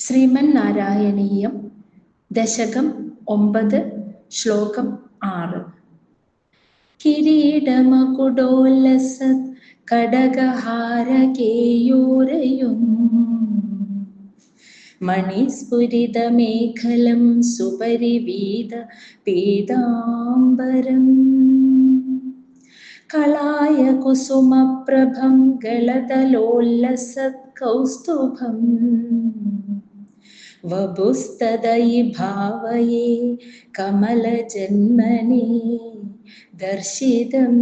ശ്രീമൻ നാരായണീയം ദശകം ഒമ്പത് ശ്ലോകം ആറ്. കിരീടമകുടോല്ലസ കടകഹാരകേയൂരയും മണിസ്ഫുരിതമേഖലം സുപരിവീത പീതാംബരം. കളായ കുസുമപ്രഭം ഗളതലോല്ലസത് കൗസ്തുഭം भावये कमलजन्मने दर्शितम्।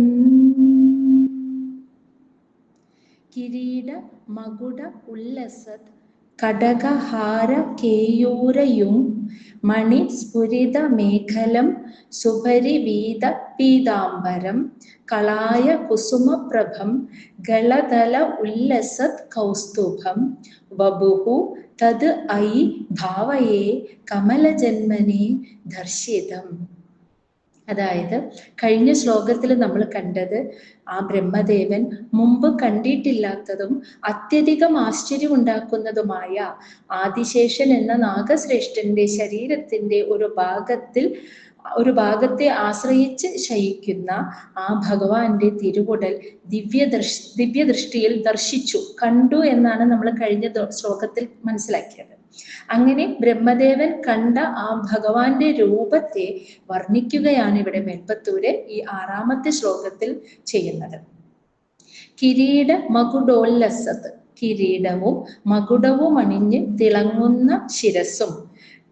किरीड मगुड उल्लसत् കടകഹാര കേയൂരയും മണി സ്ഫുരിത മേഖലം സുപരിവീത പീതാംബരം കളായ കുസുമപ്രഭം ഗളതല ഉല്ലസത് കൗസ്തുഭം വപുഹു തത് ഐ ഭാവയേ കമലജന്മനെ ദർശിതം. അതായത് കഴിഞ്ഞ ശ്ലോകത്തിൽ നമ്മൾ കണ്ടത് ആ ബ്രഹ്മദേവൻ മുമ്പ് കണ്ടിട്ടില്ലാത്തതും അത്യധികം ആശ്ചര്യം ഉണ്ടാക്കുന്നതുമായ ആദിശേഷൻ എന്ന നാഗശ്രേഷ്ഠന്റെ ശരീരത്തിന്റെ ഒരു ഭാഗത്തിൽ ഒരു ഭാഗത്തെ ആശ്രയിച്ച് ശയിക്കുന്ന ആ ഭഗവാന്റെ തിരുവുടൽ ദിവ്യ ദൃഷ് ദിവ്യദൃഷ്ടിയിൽ ദർശിച്ചു കണ്ടു എന്നാണ് നമ്മൾ കഴിഞ്ഞ ശ്ലോകത്തിൽ മനസ്സിലാക്കിയത്. അങ്ങനെ ബ്രഹ്മദേവൻ കണ്ട ആ ഭഗവാന്റെ രൂപത്തെ വർണിക്കുകയാണ് ഇവിടെ മെൽപ്പത്തൂര് ഈ ആറാമത്തെ ശ്ലോകത്തിൽ ചെയ്യുന്നത്. കിരീട മകുടോല്ലസത്. കിരീടവും മകുടവും അണിഞ്ഞ് തിളങ്ങുന്ന ശിരസും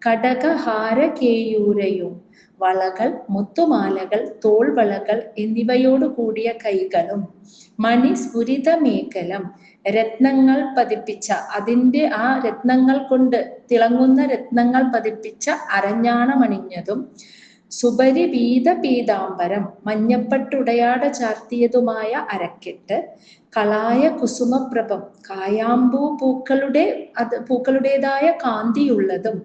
കടകഹാര കേയൂരയും വളകൾ മുത്തുമാലകൾ തോൾവളകൾ എന്നിവയോട് കൂടിയ കൈകളും മണി സ്ഫുരിത മേഖലം രത്നങ്ങൾ പതിപ്പിച്ച അതിന്റെ ആ രത്നങ്ങൾ കൊണ്ട് തിളങ്ങുന്ന രത്നങ്ങൾ പതിപ്പിച്ച അരഞ്ഞാണമണിഞ്ഞതും സുപരി പീത പീതാംബരം മഞ്ഞപ്പട്ടുടയാട ചാർത്തിയതുമായ അരക്കെട്ട് കളായ കുസുമപ്രഭം കായാമ്പൂ പൂക്കളുടെ അത് പൂക്കളുടേതായ കാന്തിയുള്ളതും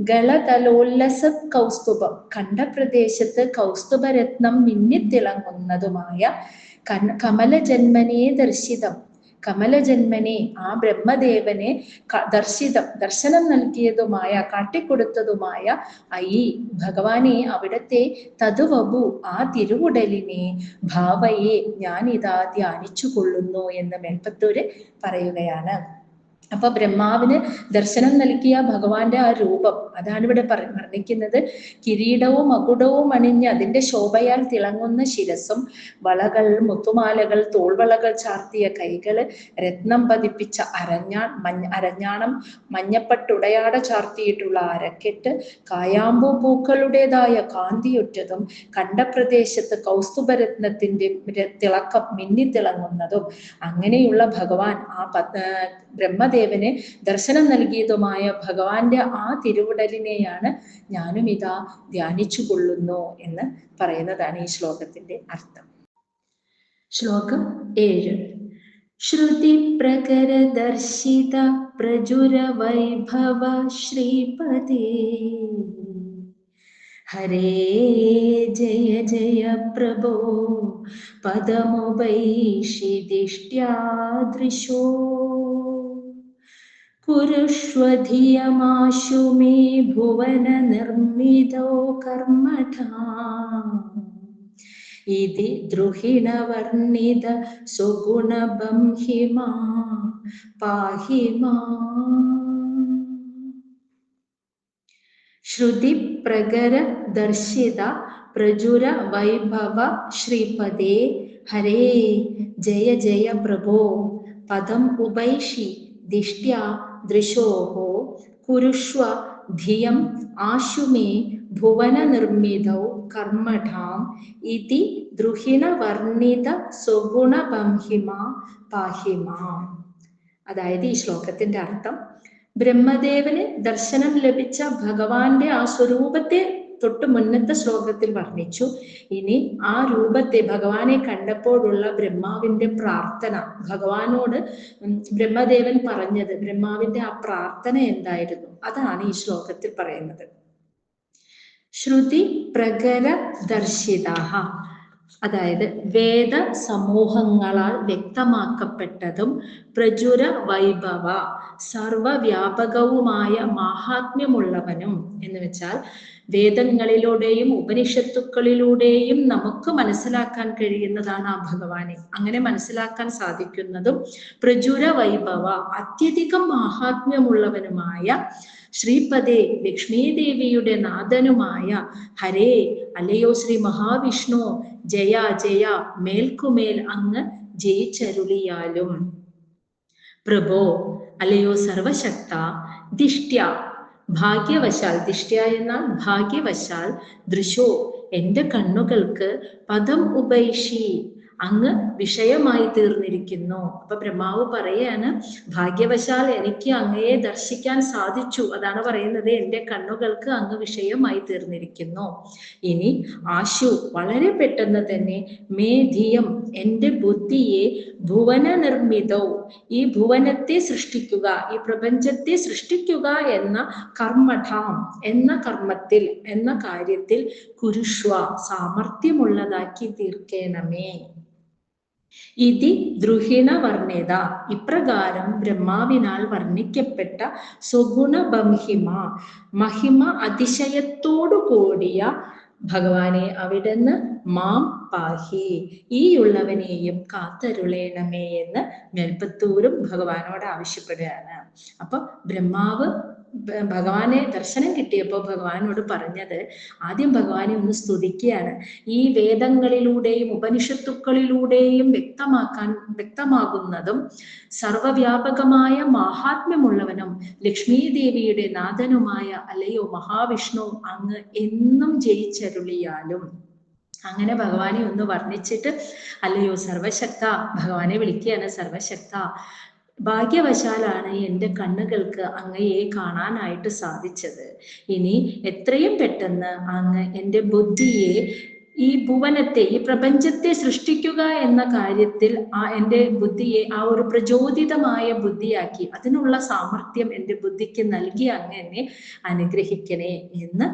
ഗളതലോല്ലസ കൗസ്തുഭം കണ്ട പ്രദേശത്ത് കൗസ്തുഭരത്നം മിന്നിത്തിളങ്ങുന്നതുമായ കമലജന്മനിയെ ദർശിതം കമലജന്മനെ ആ ബ്രഹ്മദേവനെ ദർശിതം ദർശനം നൽകിയതുമായ കാട്ടിക്കൊടുത്തതുമായ ഐ ഭഗവാനെ അവിടത്തെ തതുവബു ആ തിരുവുടലിനെ ഭാവയെ ഞാനിതാ ധ്യാനിച്ചു കൊള്ളുന്നു എന്ന് മേൽപ്പത്തൂര് പറയുകയാണ്. അപ്പൊ ബ്രഹ്മാവിന് ദർശനം നൽകിയ ഭഗവാന്റെ ആ രൂപം. അതാണ് ഇവിടെ വർണിക്കുന്നത്. കിരീടവും മകുടവും അണിഞ്ഞ് അതിന്റെ ശോഭയാൽ തിളങ്ങുന്ന ശിരസും വളകൾ മുത്തുമാലകൾ തോൾവളകൾ ചാർത്തിയ കൈകൾ രത്നം പതിപ്പിച്ച അരഞ്ഞാ മഞ്ഞ അരഞ്ഞാണം മഞ്ഞപ്പട്ടുടയാട ചാർത്തിയിട്ടുള്ള അരക്കെട്ട് കായാമ്പൂ പൂക്കളുടേതായ കാന്തിയൊറ്റതും കണ്ട പ്രദേശത്ത് കൗസ്തുഭരത്നത്തിന്റെ തിളക്കം മിന്നിത്തിളങ്ങുന്നതും അങ്ങനെയുള്ള ഭഗവാൻ ആ ബ്രഹ്മദേവന് ദർശനം നൽകിയതുമായ ഭഗവാന്റെ ആ തിരുവിടലിനെയാണ് ഞാനും ഇതാ ധ്യാനിച്ചു കൊള്ളുന്നു എന്ന് പറയുന്നതാണ് ഈ ശ്ലോകത്തിന്റെ അർത്ഥം. ശ്ലോകം ഏഴ്. ശ്രുതി പ്രകര ദർശിത പ്രചുര വൈഭവ ശ്രീപതി. ഹരേ ജയ ജയ പ്രഭോ. പദമുപൈഷിദിഷ്ട്യാദൃശോ കുരുഷ്വധിയമാശു മേ ഭുവന നിർമ്മിതോ കർമ്മഠാ. ഇതി ദ്രുഹിണവർണിത സുഗുണബംഹിമാ പാഹിമാ ശ്രുതി പ്രകര ദർശിത പ്രചുര വൈഭവ ശ്രീപദേ ഹരേ ജയ ജയ പ്രഭോ. പദം ഉപൈഷി ദിഷ്ട്യ ദൃശോഹോ കുരുഷ്വ ധിയം ആശുമേ ഭുവന നിർമ്മിതൗ കർമ്മഠാം ഇതി ദ്രുഹിണ വർണിത സുഗുണ ബംഹിമ പാഹിമ. അതായത് ഈ ശ്ലോകത്തിന്റെ അർത്ഥം ബ്രഹ്മദേവന് ദർശനം ലഭിച്ച ഭഗവാന്റെ ആ സ്വരൂപത്തെ തൊട്ട് മുന്നത്തെ ശ്ലോകത്തിൽ വർണിച്ചു. ഇനി ആ രൂപത്തെ ഭഗവാനെ കണ്ടപ്പോഴുള്ള ബ്രഹ്മാവിന്റെ പ്രാർത്ഥന. ഭഗവാനോട് ബ്രഹ്മദേവൻ പറഞ്ഞത് ബ്രഹ്മാവിന്റെ ആ പ്രാർത്ഥന എന്തായിരുന്നു? അതാണ് ഈ ശ്ലോകത്തിൽ പറയുന്നത്. ശ്രുതി പ്രകര ദർശിത അതായത് വേദ സമൂഹങ്ങളാൽ വ്യക്തമാക്കപ്പെട്ടതും പ്രചുര വൈഭവ സർവവ്യാപകവുമായ മാഹാത്മ്യമുള്ളവനും എന്ന് വെച്ചാൽ വേദങ്ങളിലൂടെയും ഉപനിഷത്തുക്കളിലൂടെയും നമുക്ക് മനസ്സിലാക്കാൻ കഴിയുന്നതാണ് ആ ഭഗവാനെ. അങ്ങനെ മനസ്സിലാക്കാൻ സാധിക്കുന്നതും പ്രചുര വൈഭവ അത്യധികം മാഹാത്മ്യമുള്ളവനുമായ ശ്രീപദേ ലക്ഷ്മീദേവിയുടെ നാഥനുമായ ഹരേ അല്ലയോ ശ്രീ മഹാവിഷ്ണു ജയ ജയ മേൽക്കുമേൽ അങ്ങ് ജയിച്ചരുളിയാലും. പ്രഭോ അല്ലയോ സർവശക്ത ദിഷ്ട്യ. ഭാഗ്യവശാൽ ദിഷ്ട്യ എന്നാൽ ഭാഗ്യവശാൽ ദൃശോ എന്റെ കണ്ണുകൾക്ക് പദം ഉപൈഷി അങ്ങ് വിഷയമായി തീർന്നിരിക്കുന്നു. അപ്പൊ ബ്രഹ്മാവ് പറയാണ് ഭാഗ്യവശാൽ എനിക്ക് അങ്ങയെ ദർശിക്കാൻ സാധിച്ചു. അതാണ് പറയുന്നത്. എന്റെ കണ്ണുകൾക്ക് അങ്ങ് വിഷയമായി തീർന്നിരിക്കുന്നു. ഇനി ആശു വളരെ പെട്ടെന്ന് തന്നെ മേധിയം എന്റെ ബുദ്ധിയെ ഭുവന നിർമ്മിതോ ഈ ഭുവനത്തെ സൃഷ്ടിക്കുക ഈ പ്രപഞ്ചത്തെ സൃഷ്ടിക്കുക എന്ന കർമ്മഠാം എന്ന കർമ്മത്തിൽ എന്ന കാര്യത്തിൽ കുരുഷ്വ സാമർഥ്യമുള്ളതാക്കി തീർക്കേണമേ. ഇതി ദ്രുഹിണ വർണിത. ഇപ്രകാരം ബ്രഹ്മാവിനാൽ വർണിക്കപ്പെട്ട സുഗുണ ബംഹിമ. മഹിമ അതിശയത്തോടു കൂടിയ ഭഗവാനെ അവിടുന്ന് മാം പാഹി. ഈ ഉള്ളവനെയും കാത്തരുളേണമേ എന്ന് മേൽപ്പത്തൂരും ഭഗവാനോട് ആവശ്യപ്പെടുകയാണ്. അപ്പൊ ബ്രഹ്മാവ് ഭഗവാനെ ദർശനം കിട്ടിയപ്പോൾ ഭഗവാനോട് പറഞ്ഞത് ആദ്യം ഭഗവാനെ ഒന്ന് സ്തുതിക്കുകയാണ്. ഈ വേദങ്ങളിലൂടെയും ഉപനിഷത്തുക്കളിലൂടെയും വ്യക്തമാക്കാൻ വ്യക്തമാകുന്നതും സർവവ്യാപകമായ മാഹാത്മ്യമുള്ളവനും ലക്ഷ്മീ ദേവിയുടെ നാഥനുമായ അല്ലയോ മഹാവിഷ്ണു അങ്ങ് എന്നും ജയിച്ചരുളിയാലും. അങ്ങനെ ഭഗവാനെ ഒന്ന് വർണിച്ചിട്ട് അല്ലയോ സർവശക്ത ഭഗവാനെ വിളിക്കുകയാണ് സർവശക്ത ഭാഗ്യവശാലാണ് എന്റെ കണ്ണുകൾക്ക് അങ്ങയെ കാണാനായിട്ട് സാധിച്ചത്. ഇനി എത്രയും പെട്ടെന്ന് അങ്ങ് എന്റെ ബുദ്ധിയെ ഈ ഭുവനത്തെ ഈ പ്രപഞ്ചത്തെ സൃഷ്ടിക്കുക എന്ന കാര്യത്തിൽ ആ എന്റെ ബുദ്ധിയെ ആ ഒരു പ്രചോദിതമായ ബുദ്ധിയാക്കി അതിനുള്ള സാമർഥ്യം എന്റെ ബുദ്ധിക്ക് നൽകി അങ്ങ് എന്നെ അനുഗ്രഹിക്കണേ എന്ന്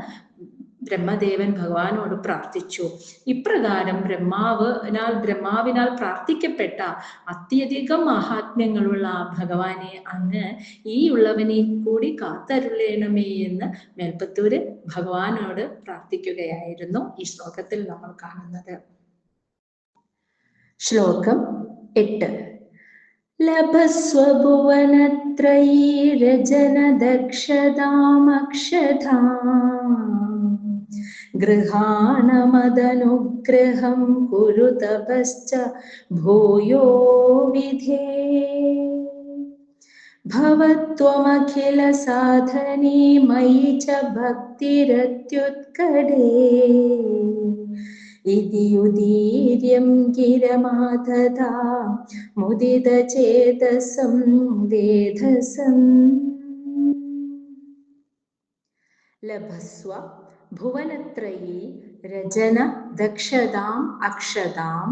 ബ്രഹ്മദേവൻ ഭഗവാനോട് പ്രാർത്ഥിച്ചു. ഇപ്രകാരം ബ്രഹ്മാവിനാൽ ബ്രഹ്മാവിനാൽ പ്രാർത്ഥിക്കപ്പെട്ട അത്യധികം മഹാത്മ്യങ്ങളുള്ള ആ ഭഗവാനെ അങ്ങ് ഈ ഉള്ളവനെ കൂടി കാത്തരുളേണമേ എന്ന് മേൽപ്പത്തൂര് ഭഗവാനോട് പ്രാർത്ഥിക്കുകയായിരുന്നു ഈ ശ്ലോകത്തിൽ നമ്മൾ കാണുന്നത്. ശ്ലോകം എട്ട്. ലഭസ്വഭുവനത്രയീരജനദക്ഷതാമക്ഷതാം. ഗൃഹാണമദനുഗ്രഹം കുരു തപശ്ച ഭൂയോ വിധേ. ഭവത്വമഖില സാധനീ മയി ച ഭക്തിരത്യുത്കടേ. ഇതി ഉദീര്യം മുദിത ചേതസം വേധസം. ലഭസ്വ ഭുവനത്രയീ രചന ദക്ഷതാം അക്ഷതാം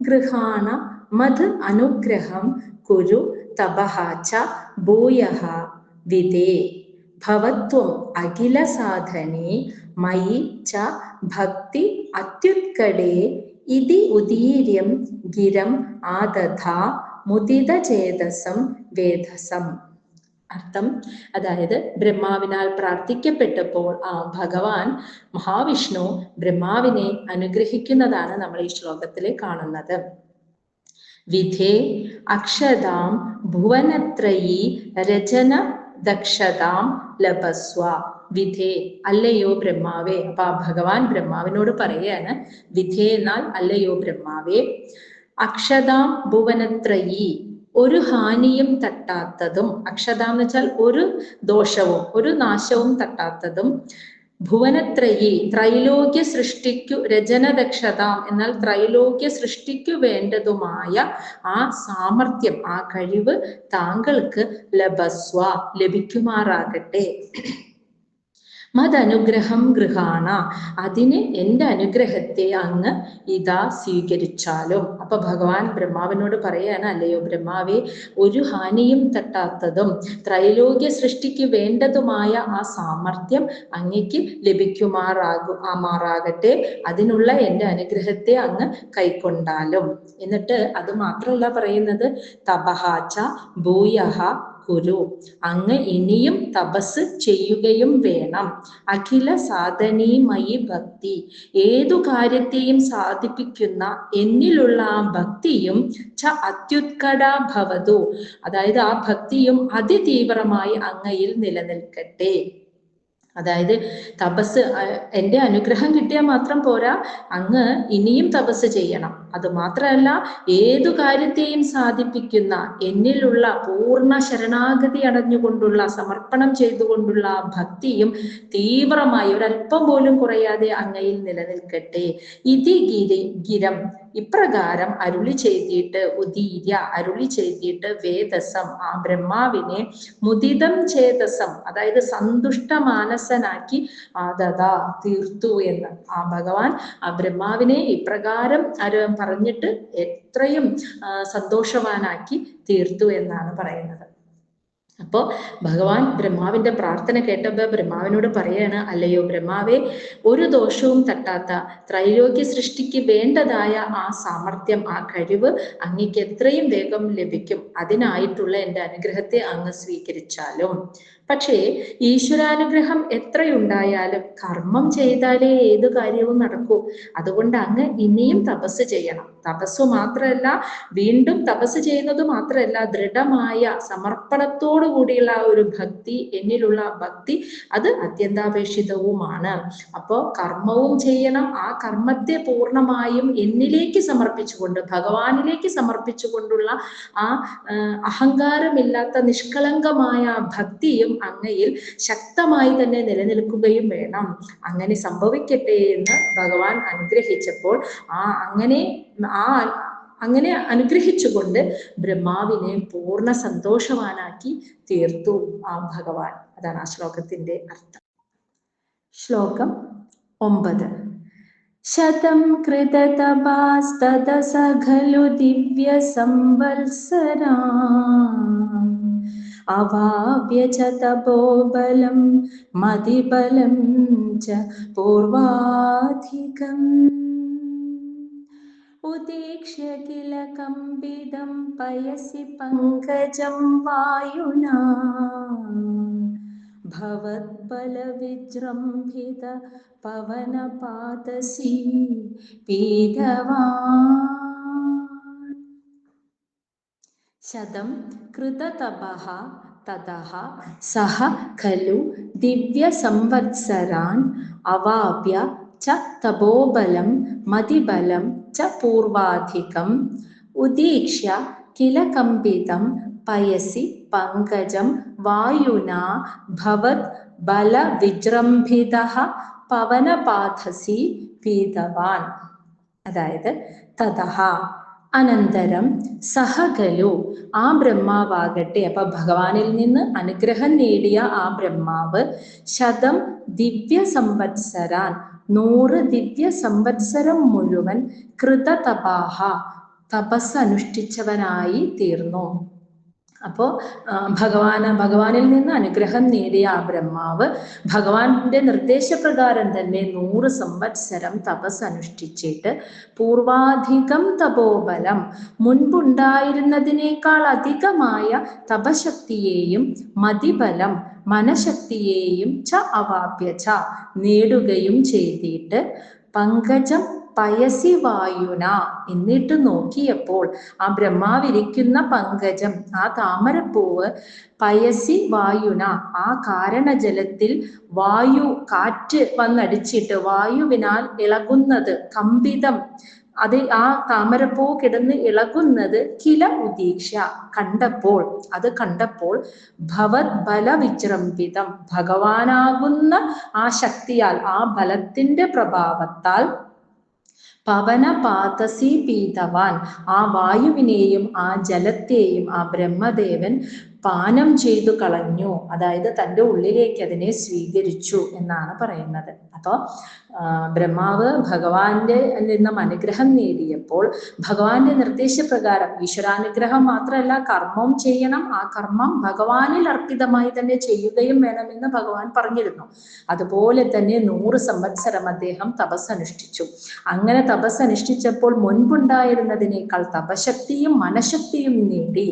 ഗൃഹാണ മത് അനുഗ്രഹം കുരു തപഹ ച ഭൂയഃ വിദേ. ഭവത്വം അഖില സാധനെ മയി ച ഭക്തി അത്യുത്കടേ ഇതി ഉദീര്യം ഗിരം ആദധ മുദിതചേതസം വേദസം അർത്ഥം. അതായത് ബ്രഹ്മാവിനാൽ പ്രാർത്ഥിക്കപ്പെട്ടപ്പോൾ ആ ഭഗവാൻ മഹാവിഷ്ണു ബ്രഹ്മാവിനെ അനുഗ്രഹിക്കുന്നതാണ് നമ്മൾ ഈ ശ്ലോകത്തിൽ കാണുന്നത്. വിധേ അക്ഷതാം ഭുവനത്രയി രചന ദക്ഷതാം ലഭസ്വ. വിധേ അല്ലയോ ബ്രഹ്മാവേ. അപ്പൊ ആ ഭഗവാൻ ബ്രഹ്മാവിനോട് പറയാണ് വിധേ എന്നാൽ അല്ലയോ ബ്രഹ്മാവേ. അക്ഷതാം ഭുവനത്രയീ ഒരു ഹാനിയും തട്ടാത്തതും അക്ഷതാ എന്ന് വെച്ചാൽ ഒരു ദോഷവും ഒരു നാശവും തട്ടാത്തതും. ഭുവനത്രയി ത്രൈലോക്യ സൃഷ്ടിക്കു രചനദക്ഷതാം എന്നാൽ ത്രൈലോക്യ സൃഷ്ടിക്കു വേണ്ടതുമായ ആ സാമർഥ്യം ആ കഴിവ് താങ്കൾക്ക് ലഭസ്വ ലഭിക്കുമാറാകട്ടെ. മതനുഗ്രഹം ഗൃഹാണ. അതിന് എന്റെ അനുഗ്രഹത്തെ അങ്ങ് ഇതാ സ്വീകരിച്ചാലും. അപ്പൊ ഭഗവാൻ ബ്രഹ്മാവിനോട് പറയാണ് അല്ലയോ ബ്രഹ്മാവെ ഒരു ഹാനിയും തട്ടാത്തതും ത്രൈലോക്യ സൃഷ്ടിക്ക് വേണ്ടതുമായ ആ സാമർഥ്യം അങ്ങയ്ക്ക് ലഭിക്കുമാറാകു മാറാകട്ടെ. അതിനുള്ള എന്റെ അനുഗ്രഹത്തെ അങ്ങ് കൈക്കൊണ്ടാലും. എന്നിട്ട് അത് മാത്രമല്ല പറയുന്നത് തപഹാച്ച ഭൂയഹ കുരു അങ്ങ് ഇനിയും തപസ് ചെയ്യുകയും വേണം. അഖില സാധനീമയി ഭക്തി. ഏതു കാര്യത്തെയും സാധിപ്പിക്കുന്ന എന്നിലുള്ള ആ ഭക്തിയും ച അത്യുത്കട ഭവതു. അതായത് ആ ഭക്തിയും അതിതീവ്രമായി അങ്ങയിൽ നിലനിൽക്കട്ടെ. അതായത് തപസ് എന്റെ അനുഗ്രഹം കിട്ടിയാൽ മാത്രം പോരാ അങ്ങ് ഇനിയും തപസ് ചെയ്യണം. അത് മാത്രമല്ല ഏതു കാര്യത്തെയും സാധിപ്പിക്കുന്ന എന്നിലുള്ള പൂർണ ശരണാഗതി അടഞ്ഞുകൊണ്ടുള്ള സമർപ്പണം ചെയ്തുകൊണ്ടുള്ള ഭക്തിയും തീവ്രമായി ഒരല്പം പോലും കുറയാതെ അങ്ങയിൽ നിലനിൽക്കട്ടെ. ഇതി ഗിരി ഗിരം. ഇപ്രകാരം അരുളി ചെയ്തിട്ട് ഉദീര്യ അരുളി ചെയ്തിട്ട് വേദസം ആ ബ്രഹ്മാവിനെ മുദിതം ചേതസം അതായത് സന്തുഷ്ട മാനസനാക്കി ആദതാ തീർത്തു എന്ന്. ആ ഭഗവാൻ ആ ബ്രഹ്മാവിനെ ഇപ്രകാരം പറഞ്ഞിട്ട് എത്രയും സന്തോഷവാനാക്കി തീർത്തു എന്നാണ് പറയുന്നത്. അപ്പോൾ ഭഗവാൻ ബ്രഹ്മാവിന്റെ പ്രാർത്ഥന കേട്ടപ്പോൾ ബ്രഹ്മാവിനോട് പറയാണ് അല്ലയോ ബ്രഹ്മാവെ ഒരു ദോഷവും തട്ടാത്ത ത്രൈലോക്യ സൃഷ്ടിക്ക് വേണ്ടതായ ആ സാമർഥ്യം ആ കഴിവ് അങ്ങക്ക് എത്രയും വേഗം ലഭിക്കും. അതിനായിട്ടുള്ള എന്റെ അനുഗ്രഹത്തെ അങ്ങ് സ്വീകരിച്ചാലും? പക്ഷേ ഈശ്വരാനുഗ്രഹം എത്രയുണ്ടായാലും കർമ്മം ചെയ്താലേ ഏത് കാര്യവും നടക്കൂ. അതുകൊണ്ട് അങ്ങ് ഇനിയും തപസ് ചെയ്യണം. തപസ് മാത്രമല്ല വീണ്ടും തപസ് ചെയ്യുന്നത് മാത്രമല്ല ദൃഢമായ സമർപ്പണത്തോടു കൂടിയുള്ള ഒരു ഭക്തി എന്നിലുള്ള ഭക്തി അത് അത്യന്താപേക്ഷിതവുമാണ്. അപ്പോൾ കർമ്മവും ചെയ്യണം. ആ കർമ്മത്തെ പൂർണമായും എന്നിലേക്ക് സമർപ്പിച്ചുകൊണ്ട് ഭഗവാനിലേക്ക് സമർപ്പിച്ചുകൊണ്ടുള്ള ആ അഹങ്കാരമില്ലാത്ത നിഷ്കളങ്കമായ ഭക്തിയും അങ്ങയിൽ ശക്തമായി തന്നെ നിലനിൽക്കുകയും വേണം. അങ്ങനെ സംഭവിക്കട്ടെ എന്ന് ഭഗവാൻ അനുഗ്രഹിച്ചപ്പോൾ ആ അങ്ങനെ ആ അങ്ങനെ അനുഗ്രഹിച്ചുകൊണ്ട് ബ്രഹ്മാവിനെ പൂർണ സന്തോഷവാനാക്കി തീർത്തു ആ ഭഗവാൻ. അതാണ് ആ ശ്ലോകത്തിന്റെ അർത്ഥം. ശ്ലോകം ഒമ്പത്. ശതം കൃതതപാസ്തദസ സഖലു ദിവ്യ സംവത്സരാ अवाप्य च तपोबलं मदिबलं च पूर्वाधिकम्। उदीक्ष्य किल कम्पिदं पयसि पङ्कजं वायुना। भवद्बलविजृम्भित पवनपातसि पीतवान् ശതം കൃതതപഃ തതഃ സഹ ഖലു ദിവ്യസംവത്സരാൻ അവാപ്യ ച തപോബലം മതിബലം ച പൂർവാധികം ഉദീക്ഷ്യ കില കമ്പിതം പയസി പങ്കജം വായുനാ ഭവത് ബലവിജൃംഭിത പവനപാഥസി വീതവാൻ. അതായത് തതഹ. അനന്തരം സഹകലു ആ ബ്രഹ്മാവാകട്ടെ. അപ്പൊ ഭഗവാനിൽ നിന്ന് അനുഗ്രഹം നേടിയ ആ ബ്രഹ്മാവ് ശതം ദിവ്യ സംവത്സരാൻ നൂറ് ദിവ്യ സംവത്സരം മുഴുവൻ കൃതതപാഹ തപസ് അനുഷ്ഠിച്ചവനായി തീർന്നു. അപ്പോൾ ഭഗവാന ഭഗവാനിൽ നിന്ന് അനുഗ്രഹം നേടിയ ആ ബ്രഹ്മാവ് ഭഗവാന്റെ നിർദ്ദേശപ്രകാരം തന്നെ നൂറ് സംവത്സരം തപസ് അനുഷ്ഠിച്ചിട്ട് പൂർവാധികം തപോബലം മുൻപുണ്ടായിരുന്നതിനേക്കാൾ അധികമായ തപശക്തിയെയും മതിബലം മനശക്തിയെയും ച അവാപ്യ ച നേടുകയും ചെയ്തിട്ട് പങ്കജം പയസി വായുന എന്നിട്ട് നോക്കിയപ്പോൾ ആ ബ്രഹ്മാവിരിക്കുന്ന പങ്കജം ആ താമരപ്പൂവ് പയസി വായുന ആ കാരണജലത്തിൽ വായു കാറ്റ് വന്നടിച്ചിട്ട് വായുവിനാൽ ഇളകുന്നത് കമ്പിതം. അത് ആ താമരപ്പൂ കിടന്ന് ഇളകുന്നത് കില ഉദീക്ഷ. കണ്ടപ്പോൾ അത് കണ്ടപ്പോൾ ഭവത് ബലവിജൃംഭിതം. ഭഗവാനാകുന്ന ആ ശക്തിയാൽ ആ ബലത്തിന്റെ പ്രഭാവത്താൽ പവനപാതസി പീതവാൻ ആ വായുവിനെയും ആ ജലത്തെയും ആ ബ്രഹ്മദേവൻ പാനം ചെയ്തു കളഞ്ഞു. അതായത് തന്റെ ഉള്ളിലേക്ക് അതിനെ സ്വീകരിച്ചു എന്നാണ് പറയുന്നത്. അപ്പോൾ ബ്രഹ്മാവ് ഭഗവാന്റെ നിന്നും അനുഗ്രഹം നേടിയപ്പോൾ ഭഗവാന്റെ നിർദ്ദേശപ്രകാരം ഈശ്വരാനുഗ്രഹം മാത്രമല്ല കർമ്മം ചെയ്യണം. ആ കർമ്മം ഭഗവാനിൽ അർപ്പിതമായി തന്നെ ചെയ്യുകയും വേണമെന്ന് ഭഗവാൻ പറഞ്ഞിരുന്നു. അതുപോലെ തന്നെ നൂറ് സംവത്സരം അദ്ദേഹം തപസ് അനുഷ്ഠിച്ചു അങ്ങനെ തപസ് അനുഷ്ഠിച്ചപ്പോൾ മുൻപുണ്ടായിരുന്നതിനേക്കാൾ തപശക്തിയും മനഃശക്തിയും നേടി.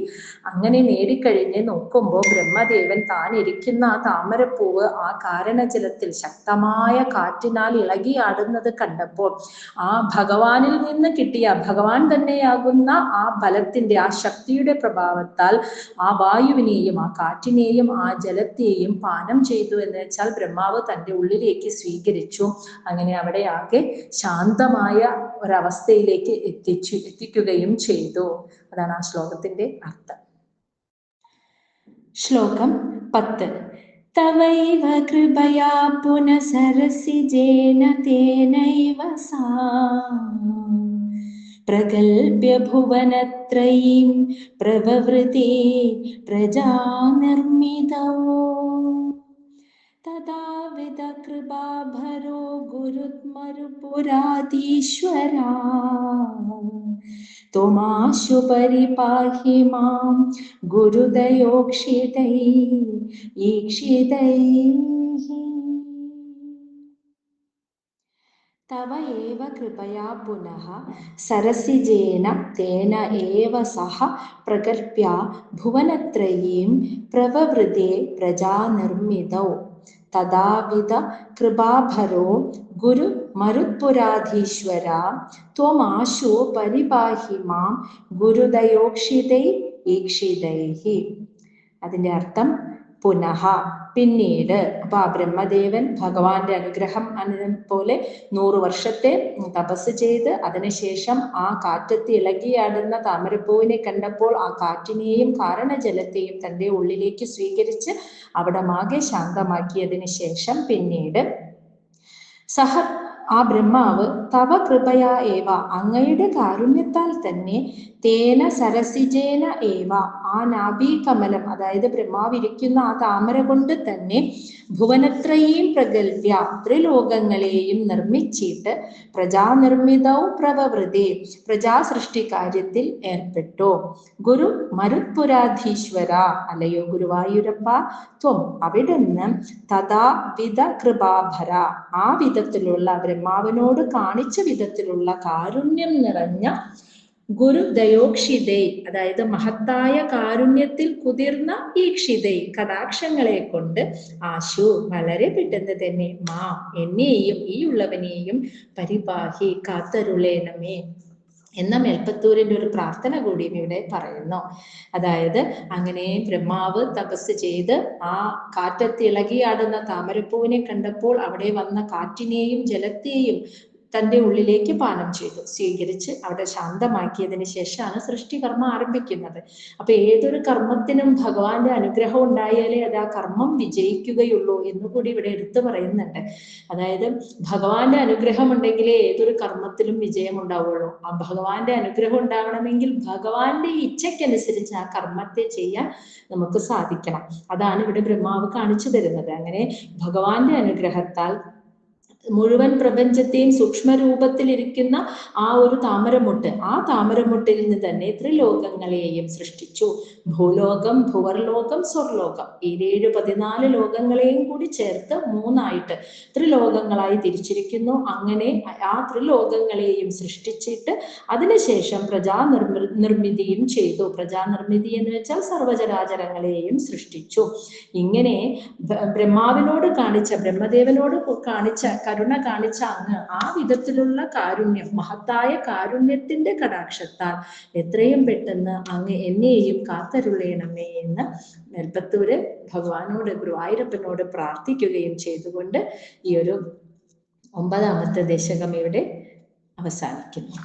അങ്ങനെ നേടിക്കഴിഞ്ഞ് നോക്കുമ്പോൾ ബ്രഹ്മദേവൻ താൻ ഇരിക്കുന്ന ആ താമരപ്പൂവ് ആ കാരണജലത്തിൽ ശക്തമായ കാറ്റിനാൽ ഇളകിയാടുന്നത് കണ്ടപ്പോൾ ആ ഭഗവാനിൽ നിന്ന് കിട്ടിയ ഭഗവാൻ തന്നെയാകുന്ന ആ ബലത്തിന്റെ ആ ശക്തിയുടെ പ്രഭാവത്താൽ ആ വായുവിനെയും ആ കാറ്റിനെയും ആ ജലത്തെയും പാനം ചെയ്തു എന്ന് വെച്ചാൽ ബ്രഹ്മാവ് തന്റെ ഉള്ളിലേക്ക് സ്വീകരിച്ചു. അങ്ങനെ അവിടെ ആകെ ശാന്തമായ ഒരവസ്ഥയിലേക്ക് എത്തിച്ചു എത്തിക്കുകയും ചെയ്തു. അതാണ് ആ ശ്ലോകത്തിന്റെ അർത്ഥം. ശ്ലോകം പത്ത്. തവൈവ കൃപയാ പുനസരസിജേന തേനൈവ സാ. പ്രഗൽഭ്യ ഭുവനത്രയീം പ്രവവൃതി പ്രജാനിർമ്മിതോ सदा विदकृपाभरो गुरुत्मरुपुरादीश्वरा त्वमाशु परिपाहि माँ गुरुदयोक्षितैः ईक्षितैः। तव एव कृपया पुनः सरसिजेन तेन एव सह प्रकर्प्या भुवनत्रयीं प्रववृते प्रजानिर्मितौ। തഥാവിധ കൃപാഭരോ ഗുരു മരുത്പുരാധീശ്വര. ത്വമാശു പരിപാഹി മാം ഗുരുദയോക്ഷിതൈ ഈക്ഷിതൈഹി. അതിന്റെ അർത്ഥം പുനഃ പിന്നീട്. അപ്പൊ ആ ബ്രഹ്മദേവൻ ഭഗവാന്റെ അനുഗ്രഹം പോലെ നൂറു വർഷത്തെ തപസ് ചെയ്ത് അതിനുശേഷം ആ കാറ്റത്ത് ഇളകിയാടുന്ന താമരപ്പൂവിനെ കണ്ടപ്പോൾ ആ കാറ്റിനെയും കാരണജലത്തെയും തന്റെ ഉള്ളിലേക്ക് സ്വീകരിച്ച് അവിടെ മാകെ ശാന്തമാക്കിയതിനു ശേഷം പിന്നീട് സഹ ആ ബ്രഹ്മാവ് തവ കൃപയാ ഏവ. അങ്ങയുടെ കാരുണ്യത്താൽ തന്നെ തേന സരസിജേന ഏവ. ആ നാഭീകമലം അതായത് ബ്രഹ്മാവിരിക്കുന്ന ആ താമര കൊണ്ട് തന്നെ ഭുവനത്രയും പ്രഗൽഭ്യ ത്രിലോകങ്ങളെയും നിർമ്മിച്ചിട്ട് പ്രജാനിർമ്മിതവും പ്രവവൃതി. പ്രജാസൃഷ്ടി കാര്യത്തിൽ ഏർപ്പെട്ടു. ഗുരു മരുത്പുരാധീശ്വര. അല്ലയോ ഗുരുവായൂരപ്പ? ത്വം അവിടുന്ന് തഥാവിധ കൃപാഭര. ആ വിധത്തിലുള്ള ബ്രഹ്മാവിനോട് കാണിച്ച വിധത്തിലുള്ള കാരുണ്യം നിറഞ്ഞ ഗുരു ഗുരുദയോക്ഷിതേ അതായത് മഹത്തായ കാരുണ്യത്തിൽ കുതിർന്ന ഈക്ഷിതേ കടാക്ഷങ്ങളെ കൊണ്ട് ആശു വളരെ പെട്ടെന്ന് തന്നെ മാ എന്നെയും ഈ ഉള്ളവനെയും പരിപാഹി കാത്തരുളേണമേ എന്ന മേൽപ്പത്തൂരിന്റെ ഒരു പ്രാർത്ഥന കൂടിയും ഇവിടെ പറയുന്നു. അതായത് അങ്ങനെ ബ്രഹ്മാവ് തപസ് ചെയ്ത് ആ കാറ്റത്തിളകിയാടുന്ന താമരപ്പൂവിനെ കണ്ടപ്പോൾ അവിടെ വന്ന കാറ്റിനെയും ജലത്തെയും തന്റെ ഉള്ളിലേക്ക് പാനം ചെയ്തു. സ്വീകരിച്ച് അവിടെ ശാന്തമാക്കിയതിന് ശേഷമാണ് സൃഷ്ടികർമ്മ ആരംഭിക്കുന്നത്. അപ്പൊ ഏതൊരു കർമ്മത്തിനും ഭഗവാന്റെ അനുഗ്രഹം ഉണ്ടായാലേ അത് ആ കർമ്മം വിജയിക്കുകയുള്ളൂ എന്നുകൂടി ഇവിടെ എടുത്തു പറയുന്നുണ്ട്. അതായത് ഭഗവാന്റെ അനുഗ്രഹം ഉണ്ടെങ്കിലേ ഏതൊരു കർമ്മത്തിലും വിജയം ഉണ്ടാവുള്ളൂ. ആ ഭഗവാന്റെ അനുഗ്രഹം ഉണ്ടാവണമെങ്കിൽ ഭഗവാന്റെ ഇച്ഛയ്ക്കനുസരിച്ച് ആ കർമ്മത്തെ ചെയ്യാൻ നമുക്ക് സാധിക്കണം. അതാണ് ഇവിടെ ബ്രഹ്മാവ് കാണിച്ചു തരുന്നത്. അങ്ങനെ ഭഗവാന്റെ അനുഗ്രഹത്താൽ മുഴുവൻ പ്രപഞ്ചത്തെയും സൂക്ഷ്മരൂപത്തിലിരിക്കുന്ന ആ ഒരു താമരമുട്ട് ആ താമരമുട്ടിൽ നിന്ന് തന്നെ ത്രിലോകങ്ങളെയും സൃഷ്ടിച്ചു. ഭൂലോകം ഭുവർലോകം സ്വർലോകം. ഈ ഏഴ് പതിനാല് ലോകങ്ങളെയും കൂടി ചേർത്ത് മൂന്നായിട്ട് ത്രിലോകങ്ങളായി തിരിച്ചിരിക്കുന്നു. അങ്ങനെ ആ ത്രിലോകങ്ങളെയും സൃഷ്ടിച്ചിട്ട് അതിനുശേഷം പ്രജാ നിർമ്മിതിയും ചെയ്തു. പ്രജാ നിർമ്മിതി എന്ന് വെച്ചാൽ സർവചരാചരങ്ങളെയും സൃഷ്ടിച്ചു. ഇങ്ങനെ ബ്രഹ്മാവിനോട് കാണിച്ച ബ്രഹ്മദേവനോട് കാണിച്ച കരുണ കാണിച്ച അങ്ങ് ആ വിധത്തിലുള്ള കാരുണ്യം മഹത്തായ കാരുണ്യത്തിന്റെ കടാക്ഷത്താൽ എത്രയും പെട്ടെന്ന് അങ്ങ് എന്നെയും കാത്തരുളയണമേ എന്ന് നെൽപ്പത്തൂര് ഭഗവാനോട് ഗുരുവായൂരപ്പനോട് പ്രാർത്ഥിക്കുകയും ചെയ്തുകൊണ്ട് ഈ ഒരു ഒമ്പതാമത്തെ ദശകം ഇവിടെ അവസാനിക്കുന്നു.